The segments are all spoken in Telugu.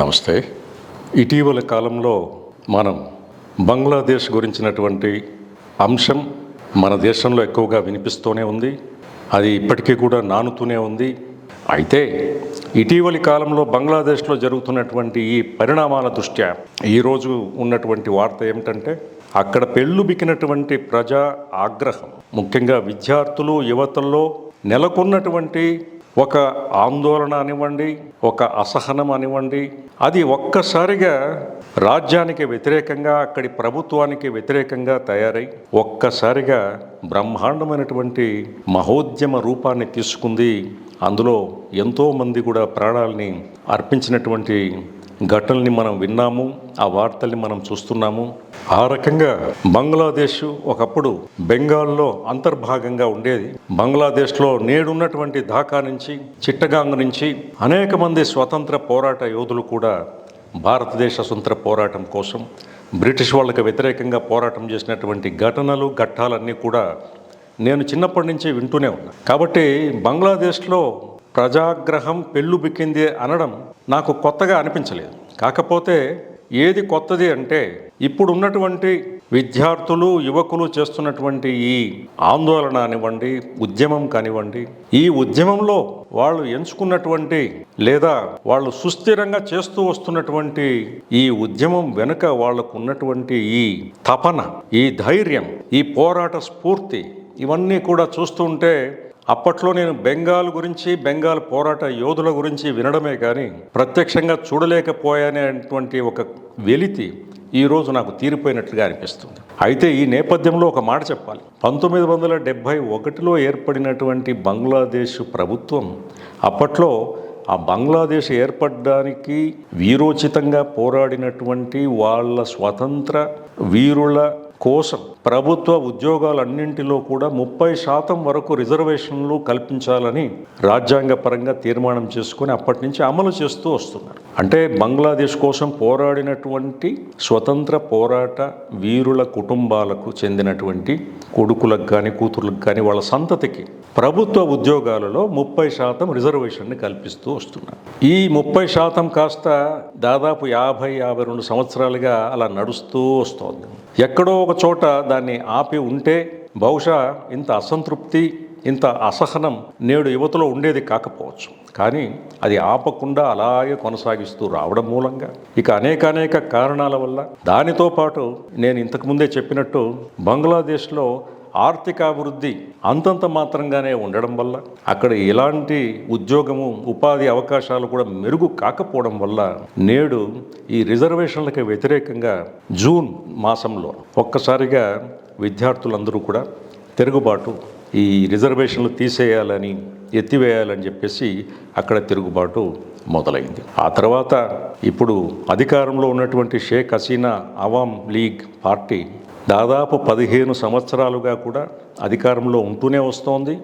నమస్తే. ఇటీవల కాలంలో మనం బంగ్లాదేశ్ గురించినటువంటి అంశం మన దేశంలో ఎక్కువగా వినిపిస్తూనే ఉంది. అది ఇప్పటికీ కూడా నానుతూనే ఉంది. అయితే ఇటీవలి కాలంలో బంగ్లాదేశ్లో జరుగుతున్నటువంటి ఈ పరిణామాల దృష్ట్యా ఈరోజు ఉన్నటువంటి వార్త ఏమిటంటే అక్కడ పెళ్ళు బికినటువంటి ప్రజా ఆగ్రహం. ముఖ్యంగా విద్యార్థులు యువతల్లో నెలకొన్నటువంటి ఒక ఆందోళన అనివ్వండి ఒక అసహనం అనివ్వండి. అది ఒక్కసారిగా రాజ్యానికి వ్యతిరేకంగా అక్కడి ప్రభుత్వానికి వ్యతిరేకంగా తయారై ఒక్కసారిగా బ్రహ్మాండమైనటువంటి మహోద్యమ రూపాన్ని తీసుకుంది. అందులో ఎంతోమంది కూడా ప్రాణాలని అర్పించినటువంటి ఘటనల్ని మనం విన్నాము ఆ వార్తల్ని మనం చూస్తున్నాము. ఆ రకంగా బంగ్లాదేశ్ ఒకప్పుడు బెంగాల్లో అంతర్భాగంగా ఉండేది. బంగ్లాదేశ్లో నేడున్నటువంటి ఢాకా నుంచి చిట్టగాంగ్ నుంచి అనేక మంది స్వతంత్ర పోరాట యోధులు కూడా భారతదేశ స్వతంత్ర పోరాటం కోసం బ్రిటిష్ వాళ్ళకి వ్యతిరేకంగా పోరాటం చేసినటువంటి ఘటనలు ఘట్టాలన్నీ కూడా నేను చిన్నప్పటి నుంచి వింటూనే ఉన్నా. కాబట్టి బంగ్లాదేశ్లో ప్రజాగ్రహం పెళ్ళు బిక్కింది అనడం నాకు కొత్తగా అనిపించలేదు. కాకపోతే ఏది కొత్తది అంటే ఇప్పుడు ఉన్నటువంటి విద్యార్థులు యువకులు చేస్తున్నటువంటి ఈ ఆందోళన కానివ్వండి ఉద్యమం కానివ్వండి ఈ ఉద్యమంలో వాళ్ళు ఎంచుకున్నటువంటి లేదా వాళ్ళు సుస్థిరంగా చేస్తూ వస్తున్నటువంటి ఈ ఉద్యమం వెనుక వాళ్ళకు ఉన్నటువంటి ఈ తపన ఈ ధైర్యం ఈ పోరాట స్ఫూర్తి ఇవన్నీ కూడా చూస్తుంటే అప్పట్లో నేను బెంగాల్ గురించి బెంగాల్ పోరాట యోధుల గురించి వినడమే కానీ ప్రత్యక్షంగా చూడలేకపోయానేటువంటి ఒక వెలితి ఈరోజు నాకు తీరిపోయినట్లుగా అనిపిస్తుంది. అయితే ఈ నేపథ్యంలో ఒక మాట చెప్పాలి. పంతొమ్మిది వందల డెబ్భై ఒకటిలో ఏర్పడినటువంటి బంగ్లాదేశ్ ప్రభుత్వం అప్పట్లో ఆ బంగ్లాదేశ్ ఏర్పడడానికి వీరోచితంగా పోరాడినటువంటి వాళ్ళ స్వతంత్ర వీరుల కోసం ప్రభుత్వ ఉద్యోగాలన్నింటిలో కూడా ముప్పై శాతం వరకు రిజర్వేషన్లు కల్పించాలని రాజ్యాంగ పరంగా తీర్మానం చేసుకొని అప్పటి నుంచి అమలు చేస్తూ వస్తున్నారు. అంటే బంగ్లాదేశ్ కోసం పోరాడినటువంటి స్వతంత్ర పోరాట వీరుల కుటుంబాలకు చెందినటువంటి కొడుకులకు కానీ కూతుర్లకు కానీ వాళ్ళ సంతతికి ప్రభుత్వ ఉద్యోగాలలో ముప్పై శాతం రిజర్వేషన్ని కల్పిస్తూ వస్తున్నారు. ఈ ముప్పై శాతం కాస్త దాదాపు యాభై యాభై రెండు సంవత్సరాలుగా అలా నడుస్తూ వస్తోంది. ఎక్కడో ఒక చోట దాన్ని ఆపి ఉంటే బహుశా ఇంత అసంతృప్తి ఇంత అసహనం నేడు యువతలో ఉండేది కాకపోవచ్చు. కానీ అది ఆపకుండా అలాగే కొనసాగిస్తూ రావడం మూలంగా. ఇక అనేక అనేక కారణాల వల్ల దానితో పాటు నేను ఇంతకుముందే చెప్పినట్టు బంగ్లాదేశ్లో ఆర్థికాభివృద్ధి అంతంత మాత్రంగానే ఉండడం వల్ల అక్కడ ఎలాంటి ఉద్యోగము ఉపాధి అవకాశాలు కూడా మెరుగు కాకపోవడం వల్ల నేడు ఈ రిజర్వేషన్లకు వ్యతిరేకంగా జూన్ మాసంలో ఒక్కసారిగా విద్యార్థులందరూ కూడా తిరుగుబాటు ఈ రిజర్వేషన్లు తీసేయాలని ఎత్తివేయాలని చెప్పేసి అక్కడ తిరుగుబాటు మొదలైంది. ఆ తర్వాత ఇప్పుడు అధికారంలో ఉన్నటువంటి షేక్ హసీనా అవామ్ లీగ్ పార్టీ దాదాపు పదిహేను సంవత్సరాలుగా కూడా అధికారంలో ఉంటూనే వస్తోంది.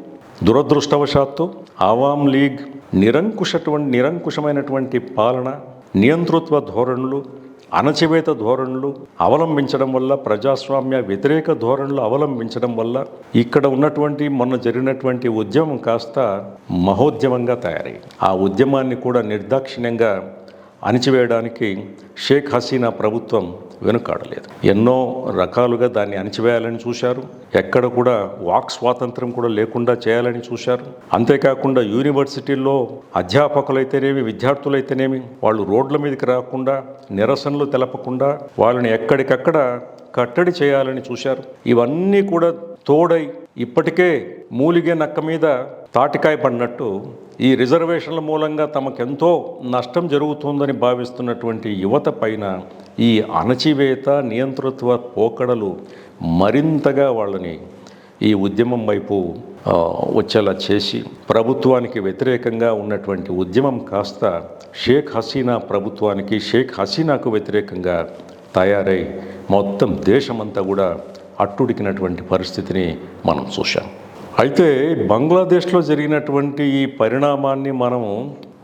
దురదృష్టవశాత్తు ఆవామ్ లీగ్ నిరంకుశటువంటి నిరంకుశమైనటువంటి పాలన నియంతృత్వ ధోరణులు అణచివేత ధోరణులు అవలంబించడం వల్ల ప్రజాస్వామ్య వ్యతిరేక ధోరణులు అవలంబించడం వల్ల ఇక్కడ ఉన్నటువంటి మొన్న జరిగినటువంటి ఉద్యమం కాస్త మహోద్యమంగా తయారై ఆ ఉద్యమాన్ని కూడా నిర్దాక్షిణ్యంగా అణిచివేయడానికి షేక్ హసీనా ప్రభుత్వం వెనుకాడలేదు. ఎన్నో రకాలుగా దాన్ని అణిచివేయాలని చూశారు. ఎక్కడ కూడా వాక్ స్వాతంత్రం కూడా లేకుండా చేయాలని చూశారు. అంతేకాకుండా యూనివర్సిటీల్లో అధ్యాపకులైతేనేమి విద్యార్థులైతేనేమి వాళ్ళు రోడ్ల మీదకి రాకుండా నిరసనలు తెలపకుండా వాళ్ళని ఎక్కడికక్కడ కట్టడి చేయాలని చూశారు. ఇవన్నీ కూడా తోడై ఇప్పటికే మూలిగే నక్క మీద తాటికాయ పడినట్టు ఈ రిజర్వేషన్ల మూలంగా తమకెంతో నష్టం జరుగుతుందని భావిస్తున్నటువంటి యువత పైన ఈ అణచివేత నియంతృత్వ పోకడలు మరింతగా వాళ్ళని ఈ ఉద్యమం వైపు వచ్చేలా చేసి ప్రభుత్వానికి వ్యతిరేకంగా ఉన్నటువంటి ఉద్యమం కాస్త షేక్ హసీనా ప్రభుత్వానికి షేక్ హసీనాకు వ్యతిరేకంగా తయారై మొత్తం దేశమంతా కూడా అట్టుడికినటువంటి పరిస్థితిని మనం చూశాం. అయితే బంగ్లాదేశ్లో జరిగినటువంటి ఈ పరిణామాన్ని మనము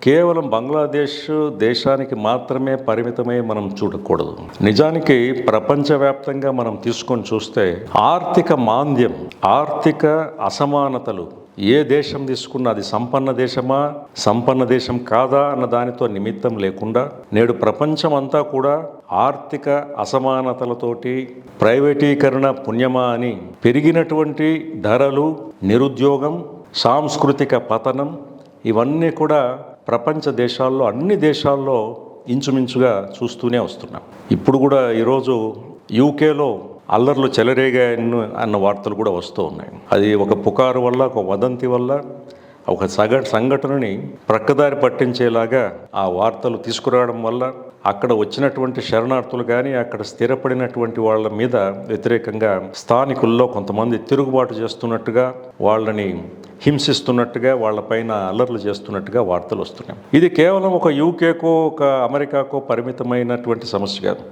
కేవలం బంగ్లాదేశ్ దేశానికి మాత్రమే పరిమితమై మనం చూడకూడదు. నిజానికి ప్రపంచవ్యాప్తంగా మనం తీసుకొని చూస్తే ఆర్థిక మాంద్యం ఆర్థిక అసమానతలు ఏ దేశం తీసుకున్నా అది సంపన్న దేశమా సంపన్న దేశం కాదా అన్న దానితో నిమిత్తం లేకుండా నేడు ప్రపంచం అంతా కూడా ఆర్థిక అసమానతలతోటి ప్రైవేటీకరణ పుణ్యమా అని పెరిగినటువంటి ధరలు నిరుద్యోగం సాంస్కృతిక పతనం ఇవన్నీ కూడా ప్రపంచ దేశాల్లో అన్ని దేశాల్లో ఇంచుమించుగా చూస్తూనే వస్తున్నాం. ఇప్పుడు కూడా ఈరోజు యూకేలో అల్లర్లు చెలరేగాయను అన్న వార్తలు కూడా వస్తూ ఉన్నాయి. అది ఒక పుకారు వల్ల ఒక వదంతి వల్ల ఒక సగ సంఘటనని ప్రక్కదారి పట్టించేలాగా ఆ వార్తలు తీసుకురావడం వల్ల అక్కడ వచ్చినటువంటి శరణార్థులు కానీ అక్కడ స్థిరపడినటువంటి వాళ్ళ మీద వ్యతిరేకంగా స్థానికుల్లో కొంతమంది తిరుగుబాటు చేస్తున్నట్టుగా వాళ్ళని హింసిస్తున్నట్టుగా వాళ్ళపైన అల్లర్లు చేస్తున్నట్టుగా వార్తలు వస్తున్నాయి. ఇది కేవలం ఒక యూకేకో ఒక అమెరికాకో పరిమితమైనటువంటి సమస్య కాదు.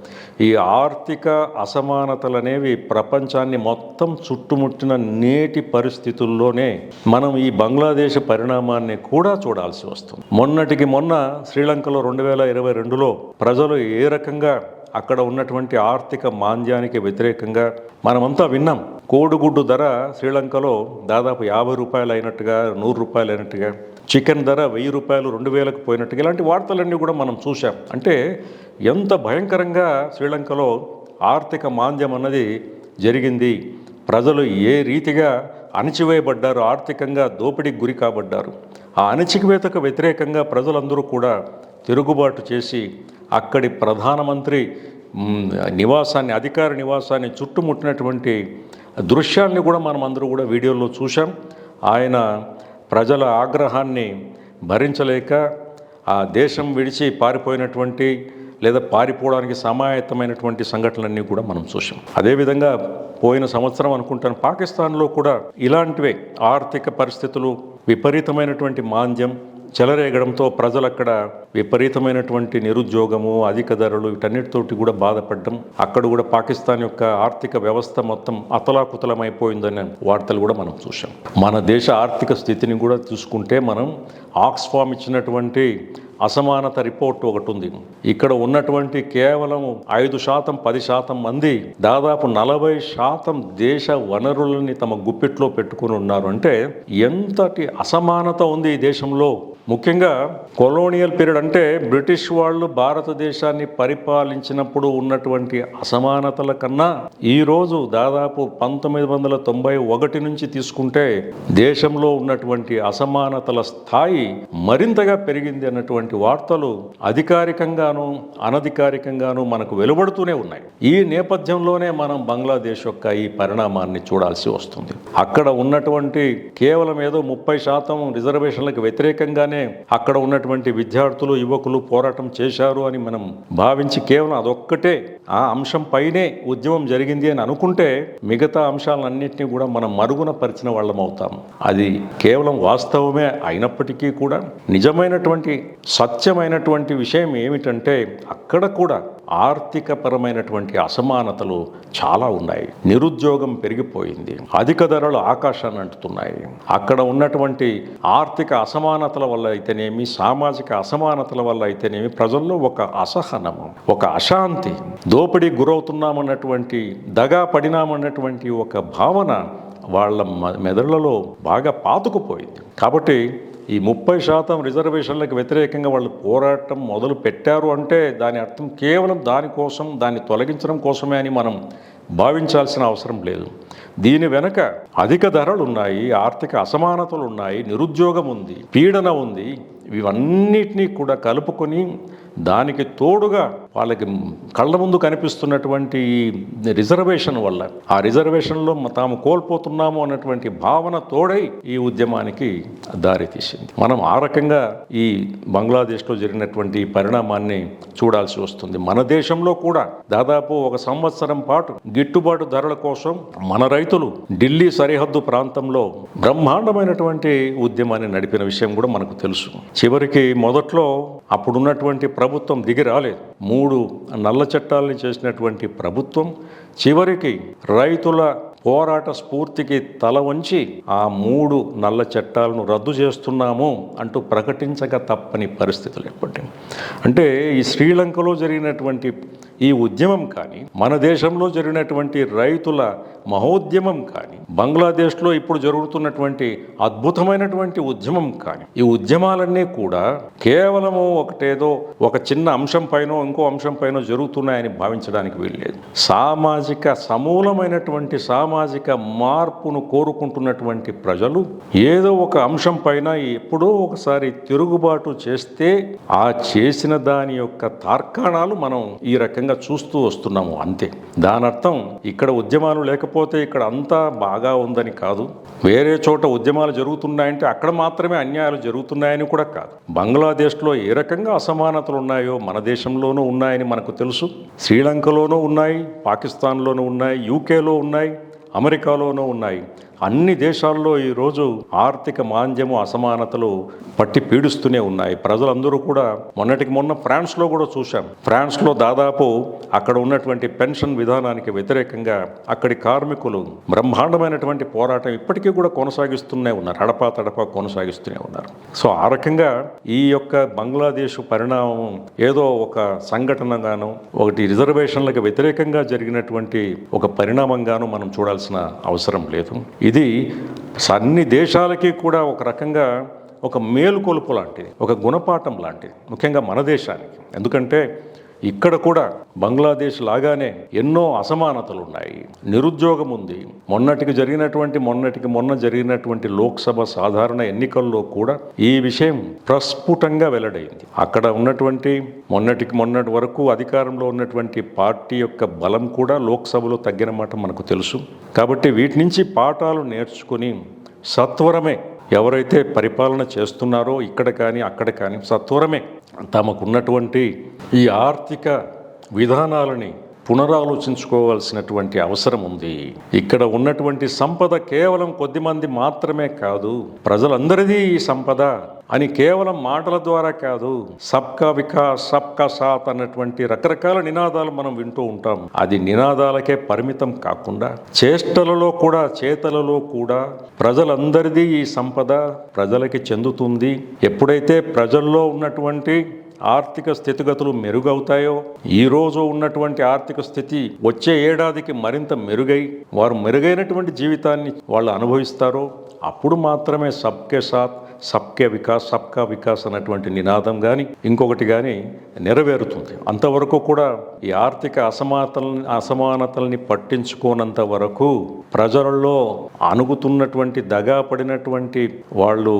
ఈ ఆర్థిక అసమానతలు అనేవి ప్రపంచాన్ని మొత్తం చుట్టుముట్టిన నేటి పరిస్థితుల్లోనే మనం ఈ బంగ్లాదేశ్ పరిణామాన్ని కూడా చూడాల్సి వస్తుంది. మొన్నటికి మొన్న శ్రీలంకలో రెండు వేల ఇరవై రెండులో ప్రజలు ఏ రకంగా అక్కడ ఉన్నటువంటి ఆర్థిక మాంద్యానికి వ్యతిరేకంగా మనమంతా విన్నాం. కోడిగుడ్డు ధర శ్రీలంకలో దాదాపు యాభై రూపాయలు అయినట్టుగా నూరు రూపాయలు అయినట్టుగా చికెన్ ధర వెయ్యి రూపాయలు రెండు వేలకు పోయినట్టుగా ఇలాంటి వార్తలన్నీ కూడా మనం చూసాం అంటే ఎంత భయంకరంగా శ్రీలంకలో ఆర్థిక మాంద్యం అన్నది జరిగింది. ప్రజలు ఏ రీతిగా అణిచివేయబడ్డారు ఆర్థికంగా దోపిడీకి గురి కాబడ్డారు. ఆ అణచివేతకు వ్యతిరేకంగా ప్రజలందరూ కూడా తిరుగుబాటు చేసి అక్కడి ప్రధానమంత్రి నివాసాన్ని అధికార నివాసాన్ని చుట్టుముట్టినటువంటి దృశ్యాన్ని కూడా మనం అందరూ కూడా వీడియోలో చూసాం ఆయన ప్రజల ఆగ్రహాన్ని భరించలేక ఆ దేశం విడిచి పారిపోయినటువంటి లేదా పారిపోవడానికి సమాయత్తమైనటువంటి సంఘటనలన్నీ కూడా మనం చూసాం అదేవిధంగా పోయిన సంవత్సరం అనుకుంటాను పాకిస్తాన్లో కూడా ఇలాంటివే ఆర్థిక పరిస్థితులు విపరీతమైనటువంటి మాంద్యం చెలరేగడంతో ప్రజలు అక్కడ విపరీతమైనటువంటి నిరుద్యోగము అధిక ధరలు వీటన్నిటితోటి కూడా బాధపడడం అక్కడ కూడా పాకిస్తాన్ యొక్క ఆర్థిక వ్యవస్థ మొత్తం అతలాకుతలమైపోయిందనే వార్తలు కూడా మనం చూసాం మన దేశ ఆర్థిక స్థితిని కూడా చూసుకుంటే మనం ఆక్స్ఫామ్ ఇచ్చినటువంటి అసమానత రిపోర్ట్ ఒకటి ఉంది. ఇక్కడ ఉన్నటువంటి కేవలం ఐదు శాతం పది శాతం మంది దాదాపు నలభై శాతం దేశ వనరులని తమ గుప్పిట్లో పెట్టుకుని ఉన్నారు. అంటే ఎంతటి అసమానత ఉంది ఈ దేశంలో? ముఖ్యంగా కొలోనియల్ పీరియడ్ అంటే బ్రిటిష్ వాళ్ళు భారతదేశాన్ని పరిపాలించినప్పుడు ఉన్నటువంటి అసమానతల కన్నా ఈరోజు దాదాపు పంతొమ్మిది వందల తొంభై ఒకటి నుంచి తీసుకుంటే దేశంలో ఉన్నటువంటి అసమానతల స్థాయి మరింతగా పెరిగింది అన్నటువంటి వార్తలు అధికారికంగాను అనధికారికంగాను మనకు వెలువడుతూనే ఉన్నాయి. ఈ నేపథ్యంలోనే మనం బంగ్లాదేశ్ యొక్క ఈ పరిణామాన్ని చూడాల్సి వస్తుంది. అక్కడ ఉన్నటువంటి కేవలం ఏదో ముప్పై శాతం రిజర్వేషన్లకు వ్యతిరేకంగానే అక్కడ ఉన్నటువంటి విద్యార్థులు యువకులు పోరాటం చేశారు అని మనం భావించి కేవలం అదొక్కటే ఆ అంశం పైనే ఉద్యమం జరిగింది అని అనుకుంటే మిగతా అంశాలన్నింటినీ కూడా మనం మరుగున పరిచిన వాళ్ళం అవుతాం. అది కేవలం వాస్తవమే అయినప్పటికీ కూడా నిజమైనటువంటి సత్యమైనటువంటి విషయం ఏమిటంటే అక్కడ కూడా ఆర్థికపరమైనటువంటి అసమానతలు చాలా ఉన్నాయి. నిరుద్యోగం పెరిగిపోయింది. అధిక ధరలు ఆకాశాన్ని అంటుతున్నాయి. అక్కడ ఉన్నటువంటి ఆర్థిక అసమానతల వల్ల అయితేనేమి సామాజిక అసమానతల వల్ల అయితేనేమి ప్రజల్లో ఒక అసహనము ఒక అశాంతి. దోపిడీ గురవుతున్నామన్నటువంటి దగా పడినామన్నటువంటి ఒక భావన వాళ్ళ మ- మెదళ్ళలో బాగా పాతుకుపోయింది. కాబట్టి ఈ ముప్పై శాతం రిజర్వేషన్లకు వ్యతిరేకంగా వాళ్ళు పోరాటం మొదలు పెట్టారు అంటే దాని అర్థం కేవలం దానికోసం దాన్ని తొలగించడం కోసమే అని మనం భావించాల్సిన అవసరం లేదు. దీని వెనక అధిక ధరలు ఉన్నాయి ఆర్థిక అసమానతలు ఉన్నాయి నిరుద్యోగం ఉంది పీడన ఉంది ఇవన్నిటినీ కూడా కలుపుకొని దానికి తోడుగా వాళ్ళకి కళ్ళ ముందు కనిపిస్తున్నటువంటి రిజర్వేషన్ వల్ల ఆ రిజర్వేషన్లో తాము కోల్పోతున్నాము అన్నటువంటి భావన తోడై ఈ ఉద్యమానికి దారితీసింది మనం ఆ రకంగా ఈ బంగ్లాదేశ్లో జరిగినటువంటి పరిణామాన్ని చూడాల్సి వస్తుంది. మన దేశంలో కూడా దాదాపు ఒక సంవత్సరం పాటు గిట్టుబాటు ధరల కోసం మన రైతులు ఢిల్లీ సరిహద్దు ప్రాంతంలో బ్రహ్మాండమైనటువంటి ఉద్యమాన్ని నడిపిన విషయం కూడా మనకు తెలుసు. చివరికి మొదట్లో అప్పుడున్నటువంటి ప్రభుత్వం దిగి రాలేదు. మూడు నల్ల చట్టాలని చేసినటువంటి ప్రభుత్వం చివరికి రైతుల పోరాట స్ఫూర్తికి తల వంచి ఆ మూడు నల్ల చట్టాలను రద్దు చేస్తున్నాము అంటూ ప్రకటించక తప్పని పరిస్థితులు ఏర్పడ్డాయి. అంటే ఈ శ్రీలంకలో జరిగినటువంటి ఈ ఉద్యమం కానీ మన దేశంలో జరిగినటువంటి రైతుల మహోద్యమం కానీ బంగ్లాదేశ్లో ఇప్పుడు జరుగుతున్నటువంటి అద్భుతమైనటువంటి ఉద్యమం కానీ ఈ ఉద్యమాలన్నీ కూడా కేవలము ఒకటేదో ఒక చిన్న అంశం పైన ఇంకో అంశం పైన జరుగుతున్నాయని భావించడానికి వీల్లేదు. సామాజిక సమూలమైనటువంటి సామాజిక మార్పును కోరుకుంటున్నటువంటి ప్రజలు ఏదో ఒక అంశం పైన ఎప్పుడో ఒకసారి తిరుగుబాటు చేస్తే ఆ చేసిన దాని యొక్క తార్కాణాలు మనం ఈ రకంగా చూస్తూ వస్తున్నాము అంతే. దాని అర్థం ఇక్కడ ఉద్యమాలు లేకపోతే ఇక్కడ అంతా బాగా ఉందని కాదు. వేరే చోట ఉద్యమాలు జరుగుతున్నాయంటే అక్కడ మాత్రమే అన్యాయాలు జరుగుతున్నాయని కూడా కాదు. బంగ్లాదేశ్లో ఏ రకంగా అసమానతలు ఉన్నాయో మన దేశంలోనూ ఉన్నాయని మనకు తెలుసు. శ్రీలంకలోనూ ఉన్నాయి పాకిస్తాన్లోనూ ఉన్నాయి యూకేలో ఉన్నాయి అమెరికాలోనూ ఉన్నాయి. అన్ని దేశాల్లో ఈరోజు ఆర్థిక మాంద్యము అసమానతలు పట్టి పీడిస్తూనే ఉన్నాయి. ప్రజలందరూ కూడా మొన్నటికి మొన్న ఫ్రాన్స్లో కూడా చూశాం. ఫ్రాన్స్లో దాదాపు అక్కడ ఉన్నటువంటి పెన్షన్ విధానానికి వ్యతిరేకంగా అక్కడి కార్మికులు బ్రహ్మాండమైనటువంటి పోరాటం ఇప్పటికీ కూడా కొనసాగిస్తూనే ఉన్నారు. అడపా తడపా కొనసాగిస్తూనే ఉన్నారు. సో ఆ రకంగా ఈ యొక్క బంగ్లాదేశ్ పరిణామం ఏదో ఒక సంఘటనగాను ఒకటి రిజర్వేషన్లకు వ్యతిరేకంగా జరిగినటువంటి ఒక పరిణామంగాను మనం చూడాల్సిన అవసరం లేదు. ఇది అన్ని దేశాలకి కూడా ఒక రకంగా ఒక మేలుకొలుపు లాంటిది ఒక గుణపాఠం లాంటిది ముఖ్యంగా మన దేశానికి. ఎందుకంటే ఇక్కడ కూడా బంగ్లాదేశ్ లాగానే ఎన్నో అసమానతలు ఉన్నాయి నిరుద్యోగం ఉంది. మొన్నటికి జరిగినటువంటి మొన్నటికి మొన్న జరిగినటువంటి లోక్సభ సాధారణ ఎన్నికల్లో కూడా ఈ విషయం ప్రస్ఫుటంగా వెల్లడైంది. అక్కడ ఉన్నటువంటి మొన్నటికి మొన్నటి వరకు అధికారంలో ఉన్నటువంటి పార్టీ యొక్క బలం కూడా లోక్సభలో తగ్గిన మాట మనకు తెలుసు. కాబట్టి వీటి నుంచి పాఠాలు నేర్చుకుని సత్వరమే ఎవరైతే పరిపాలన చేస్తున్నారో ఇక్కడ కానీ అక్కడ కానీ సత్వరమే తమకున్నటువంటి ఈ ఆర్థిక విధానాలని పునరాలోచించుకోవాల్సినటువంటి అవసరం ఉంది. ఇక్కడ ఉన్నటువంటి సంపద కేవలం కొద్దిమంది మాత్రమే కాదు ప్రజలందరిది ఈ సంపద అని కేవలం మాటల ద్వారా కాదు సబ్కా వికాస్ సబ్కా సాత్ అన్నటువంటి రకరకాల నినాదాలు మనం వింటూ ఉంటాం. అది నినాదాలకే పరిమితం కాకుండా చేష్టలలో కూడా చేతలలో కూడా ప్రజలందరిది ఈ సంపద ప్రజలకి చెందుతుంది. ఎప్పుడైతే ప్రజల్లో ఉన్నటువంటి ఆర్థిక స్థితిగతులు మెరుగవుతాయో? ఈ రోజు ఉన్నటువంటి ఆర్థిక స్థితి వచ్చే ఏడాదికి మరింత మెరుగై వారు మెరుగైనటువంటి జీవితాన్ని వాళ్ళు అనుభవిస్తారో? అప్పుడు మాత్రమే సబ్కే సాత్ సబ్కే వికాస్ సబ్కా వికాస్ అన్నటువంటి నినాదం కానీ ఇంకొకటి కానీ నెరవేరుతుంది. అంతవరకు కూడా ఈ ఆర్థిక అసమానతల అసమానతల్ని పట్టించుకోనంత వరకు ప్రజలలో అణుగుతున్నటువంటి దగా పడినటువంటి వాళ్ళు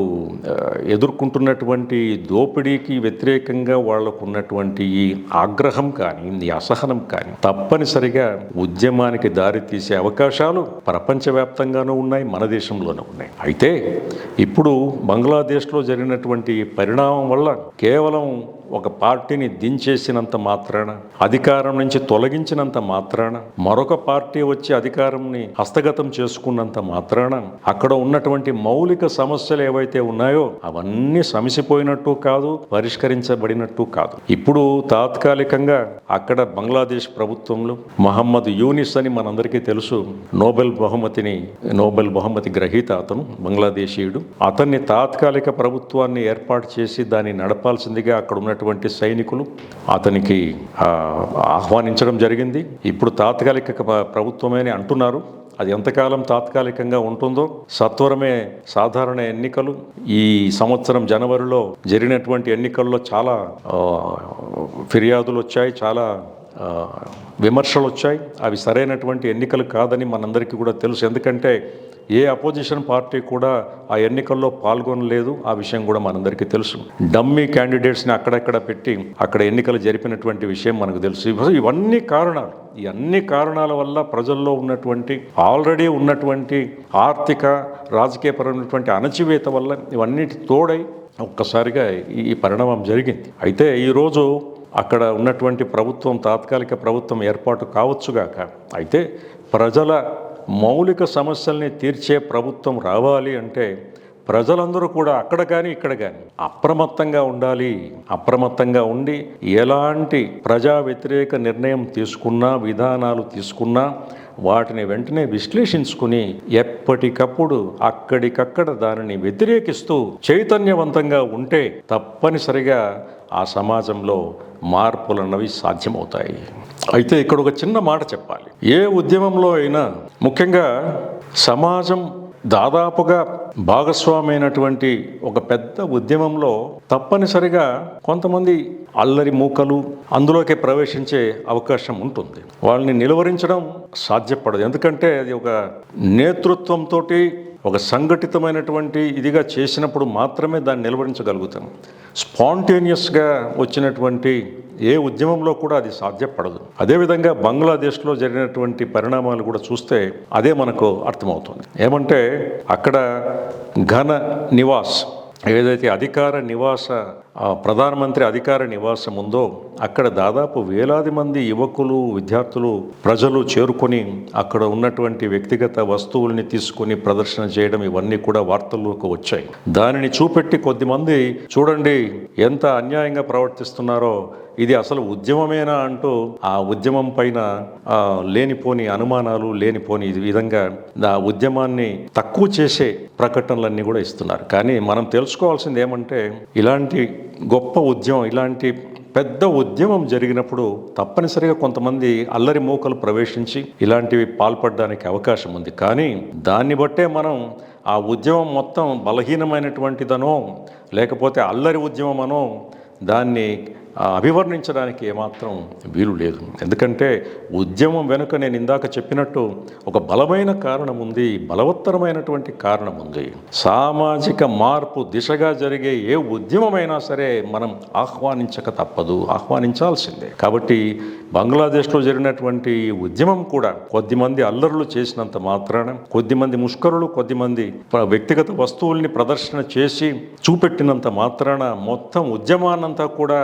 ఎదుర్కొంటున్నటువంటి దోపిడీకి వ్యతిరేకంగా వాళ్ళకు ఉన్నటువంటి ఈ ఆగ్రహం కానీ ఈ అసహనం కానీ తప్పనిసరిగా ఉద్యమానికి దారితీసే అవకాశాలు ప్రపంచవ్యాప్తంగానూ ఉన్నాయి మన దేశంలోనూ ఉన్నాయి. అయితే ఇప్పుడు బంగ్లా బంగ్లాదేశ్లో జరిగినటువంటి పరిణామం వల్ల కేవలం ఒక పార్టీని దించేసినంత మాత్రాన అధికారం నుంచి తొలగించినంత మాత్రాన మరొక పార్టీ వచ్చి అధికారంని హస్తగతం చేసుకున్నంత మాత్రాన అక్కడ ఉన్నటువంటి మౌలిక సమస్యలు ఏవైతే ఉన్నాయో అవన్నీ సమసిపోయినట్టు కాదు పరిష్కరించబడినట్టు కాదు. ఇప్పుడు తాత్కాలికంగా అక్కడ బంగ్లాదేశ్ ప్రభుత్వంలో మహమ్మద్ యూనిస్ అని మనందరికీ తెలుసు నోబెల్ బహుమతిని నోబెల్ బహుమతి గ్రహీత అతను బంగ్లాదేశీయుడు. అతన్ని తాత్కాలిక ప్రభుత్వాన్ని ఏర్పాటు చేసి దాన్ని నడపాల్సిందిగా అక్కడ ఉన్నటువంటి సైనికులు అతనికి ఆహ్వానించడం జరిగింది. ఇప్పుడు తాత్కాలిక ప్రభుత్వమే అని అంటున్నారు. అది ఎంతకాలం తాత్కాలికంగా ఉంటుందో సత్వరమే సాధారణ ఎన్నికలు. ఈ సంవత్సరం జనవరిలో జరిగినటువంటి ఎన్నికల్లో చాలా ఫిర్యాదులు వచ్చాయి చాలా విమర్శలు వచ్చాయి. అవి సరైనటువంటి ఎన్నికలు కాదని మనందరికీ కూడా తెలుసు. ఎందుకంటే ఏ అపోజిషన్ పార్టీ కూడా ఆ ఎన్నికల్లో పాల్గొనలేదు ఆ విషయం కూడా మనందరికీ తెలుసు. డమ్మీ క్యాండిడేట్స్ని అక్కడక్కడ పెట్టి అక్కడ ఎన్నికలు జరిపినటువంటి విషయం మనకు తెలుసు. ఇవన్నీ కారణాలు. ఈ అన్ని కారణాల వల్ల ప్రజల్లో ఉన్నటువంటి ఆల్రెడీ ఉన్నటువంటి ఆర్థిక రాజకీయపరమైనటువంటి అణచివేత వల్ల ఇవన్నిటి తోడై ఒక్కసారిగా ఈ ఈ పరిణామం జరిగింది. అయితే ఈరోజు అక్కడ ఉన్నటువంటి ప్రభుత్వం తాత్కాలిక ప్రభుత్వం ఏర్పాటు కావచ్చుగాక అయితే ప్రజల మౌలిక సమస్యల్ని తీర్చే ప్రభుత్వం రావాలి అంటే ప్రజలందరూ కూడా అక్కడ కానీ ఇక్కడ కానీ అప్రమత్తంగా ఉండాలి. అప్రమత్తంగా ఉండి ఎలాంటి ప్రజా వ్యతిరేక నిర్ణయం తీసుకున్నా విధానాలు తీసుకున్నా వాటిని వెంటనే విశ్లేషించుకుని ఎప్పటికప్పుడు అక్కడికక్కడ దానిని వ్యతిరేకిస్తూ చైతన్యవంతంగా ఉంటే తప్పనిసరిగా ఆ సమాజంలో మార్పులు అన్నవి సాధ్యమవుతాయి. అయితే ఇక్కడ ఒక చిన్న మాట చెప్పాలి. ఏ ఉద్యమంలో అయినా ముఖ్యంగా సమాజం దాదాపుగా భాగస్వామైనటువంటి ఒక పెద్ద ఉద్యమంలో తప్పనిసరిగా కొంతమంది అల్లరి మూకలు అందులోకి ప్రవేశించే అవకాశం ఉంటుంది. వాళ్ళని నిలువరించడం సాధ్యపడదు. ఎందుకంటే అది ఒక నేతృత్వంతో ఒక సంఘటితమైనటువంటి ఇదిగా చేసినప్పుడు మాత్రమే దాన్ని నిలువరించగలుగుతాం. స్పాంటేనియస్గా వచ్చినటువంటి ఏ ఉద్యమంలో కూడా అది సాధ్యపడదు. అదేవిధంగా బంగ్లాదేశ్లో జరిగినటువంటి పరిణామాలు కూడా చూస్తే అదే మనకు అర్థమవుతుంది. ఏమంటే అక్కడ ఘన నివాస్ ఏదైతే అధికార నివాస ప్రధానమంత్రి అధికార నివాసం ఉందో అక్కడ దాదాపు వేలాది మంది యువకులు విద్యార్థులు ప్రజలు చేరుకొని అక్కడ ఉన్నటువంటి వ్యక్తిగత వస్తువుల్ని తీసుకొని ప్రదర్శన చేయడం ఇవన్నీ కూడా వార్తల్లోకి వచ్చాయి. దానిని చూపెట్టి కొద్దిమంది చూడండి ఎంత అన్యాయంగా ప్రవర్తిస్తున్నారో ఇది అసలు ఉద్యమమేనా? అంటూ ఆ ఉద్యమం పైన లేనిపోని అనుమానాలు లేనిపోని ఈ విధంగా ఆ ఉద్యమాన్ని తక్కువ చేసే ప్రకటనలన్నీ కూడా ఇస్తున్నారు. కానీ మనం తెలుసుకోవాల్సింది ఏమంటే ఇలాంటి గొప్ప ఉద్యమం ఇలాంటి పెద్ద ఉద్యమం జరిగినప్పుడు తప్పనిసరిగా కొంతమంది అల్లరి మూకలు ప్రవేశించి ఇలాంటివి పాల్పడడానికి అవకాశం ఉంది. కానీ దాన్ని బట్టే మనం ఆ ఉద్యమం మొత్తం బలహీనమైనటువంటిదనో లేకపోతే అల్లరి ఉద్యమమనో దాన్ని అభివర్ణించడానికి ఏమాత్రం వీలు లేదు. ఎందుకంటే ఉద్యమం వెనుక నేను ఇందాక చెప్పినట్టు ఒక బలమైన కారణం ఉంది బలవత్తరమైనటువంటి కారణం ఉంది. సామాజిక మార్పు దిశగా జరిగే ఏ ఉద్యమమైనా సరే మనం ఆహ్వానించక తప్పదు ఆహ్వానించాల్సిందే. కాబట్టి బంగ్లాదేశ్లో జరిగినటువంటి ఉద్యమం కూడా కొద్దిమంది అల్లర్లు చేసినంత మాత్రాన కొద్దిమంది ముష్కరులు కొద్దిమంది వ్యక్తిగత వస్తువుల్ని ప్రదర్శన చేసి చూపెట్టినంత మాత్రాన మొత్తం ఉద్యమాన్నంతా కూడా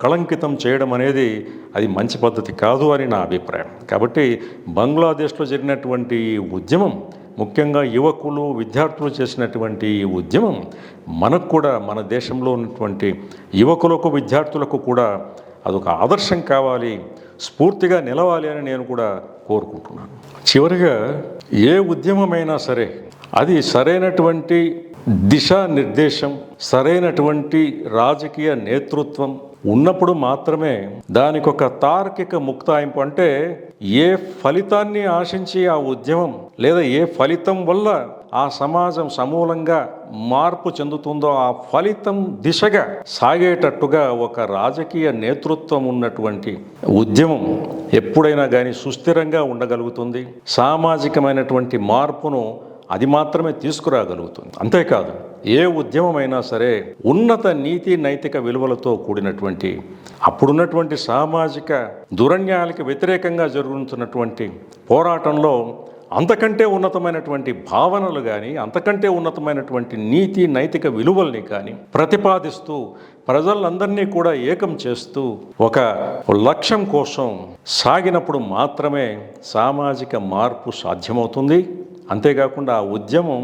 కళంకితం చేయడం అనేది అది మంచి పద్ధతి కాదు అని నా అభిప్రాయం. కాబట్టి బంగ్లాదేశ్లో జరిగినటువంటి ఈ ఉద్యమం ముఖ్యంగా యువకులు విద్యార్థులు చేసినటువంటి ఈ ఉద్యమం మనకు కూడా మన దేశంలో ఉన్నటువంటి యువకులకు విద్యార్థులకు కూడా అదొక ఆదర్శం కావాలి స్ఫూర్తిగా నిలవాలి అని నేను కూడా కోరుకుంటున్నాను. చివరిగా ఏ ఉద్యమమైనా సరే అది సరైనటువంటి దిశానిర్దేశం సరైనటువంటి రాజకీయ నేతృత్వం ఉన్నప్పుడు మాత్రమే దానికి ఒక తార్కిక ముక్తాయింపు అంటే ఏ ఫలితాన్ని ఆశించి ఆ ఉద్యమం లేదా ఏ ఫలితం వల్ల ఆ సమాజం సమూలంగా మార్పు చెందుతుందో ఆ ఫలితం దిశగా సాగేటట్టుగా ఒక రాజకీయ నేతృత్వం ఉన్నటువంటి ఉద్యమం ఎప్పుడైనా కానీ సుస్థిరంగా ఉండగలుగుతుంది. సామాజికమైనటువంటి మార్పును అది మాత్రమే తీసుకురాగలుగుతుంది. అంతేకాదు ఏ ఉద్యమమైనా సరే ఉన్నత నీతి నైతిక విలువలతో కూడినటువంటి అప్పుడున్నటువంటి సామాజిక దురన్యాయాలకి వ్యతిరేకంగా జరుగుతున్నటువంటి పోరాటంలో అంతకంటే ఉన్నతమైనటువంటి భావనలు కానీ అంతకంటే ఉన్నతమైనటువంటి నీతి నైతిక విలువల్ని కానీ ప్రతిపాదిస్తూ ప్రజలందరినీ కూడా ఏకం చేస్తూ ఒక లక్ష్యం కోసం సాగినప్పుడు మాత్రమే సామాజిక మార్పు సాధ్యమవుతుంది. అంతేకాకుండా ఆ ఉద్యమం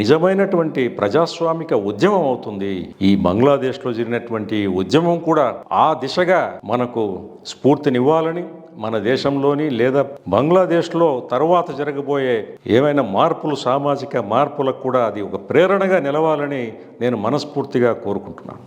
నిజమైనటువంటి ప్రజాస్వామిక ఉద్యమం అవుతుంది. ఈ బంగ్లాదేశ్లో జరిగినటువంటి ఉద్యమం కూడా ఆ దిశగా మనకు స్ఫూర్తినివ్వాలని మన దేశంలోని లేదా బంగ్లాదేశ్లో తర్వాత జరగబోయే ఏమైనా మార్పులు సామాజిక మార్పులకు కూడా అది ఒక ప్రేరణగా నిలవాలని నేను మనస్ఫూర్తిగా కోరుకుంటున్నాను.